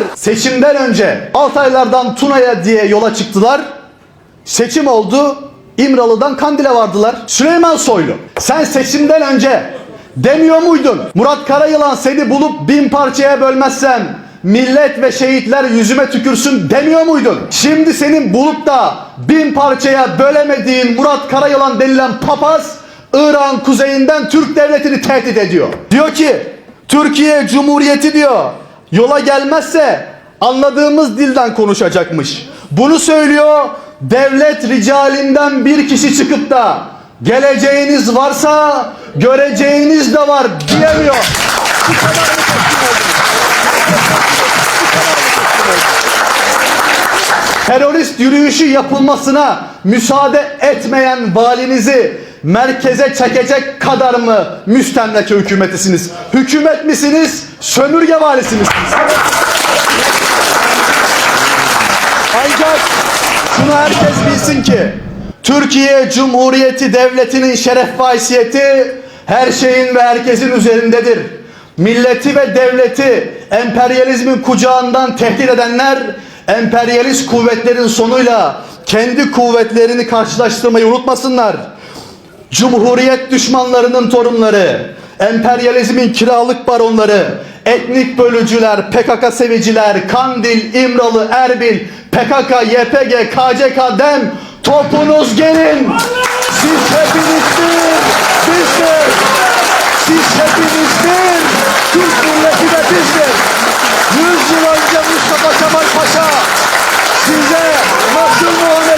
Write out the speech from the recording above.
Onlar seçimden önce Altaylardan Tuna'ya diye yola çıktılar. Seçim oldu. İmralı'dan Kandil'e vardılar. Süleyman Soylu sen seçimden önce demiyor muydun? Murat Karayılan seni bulup bin parçaya bölmezsem millet ve şehitler yüzüme tükürsün demiyor muydun? Şimdi senin bulup da bin parçaya bölemediğin Murat Karayılan denilen papaz İran kuzeyinden Türk devletini tehdit ediyor. Diyor ki Türkiye Cumhuriyeti diyor yola gelmezse anladığımız dilden konuşacakmış. Bunu söylüyor devlet ricalinden bir kişi çıkıp da geleceğiniz varsa göreceğiniz de var diyemiyor. Bu kadar mı terörist yürüyüşü yapılmasına müsaade etmeyen valinizi merkeze çekecek kadar mı müstemleke hükümetisiniz? Hükümet misiniz? Sömürge valisi misiniz? Ancak şunu herkes bilsin ki Türkiye Cumhuriyeti Devleti'nin şeref ve haysiyeti her şeyin ve herkesin üzerindedir. Milleti ve devleti emperyalizmin kucağından tehdit edenler emperyalist kuvvetlerin sonuyla kendi kuvvetlerini karşılaştırmayı unutmasınlar. Cumhuriyet düşmanlarının torunları, emperyalizmin kiralık baronları, etnik bölücüler, PKK seviciler, Kandil, İmralı, Erbil, PKK, YPG, KCK, DEM, topunuz gelin. Siz hepiniz bir, bizdir. Siz hepiniz bir, Türk milleti de bizdir. Yüz yıl önce Mustafa Kemal Paşa size nasıl muamele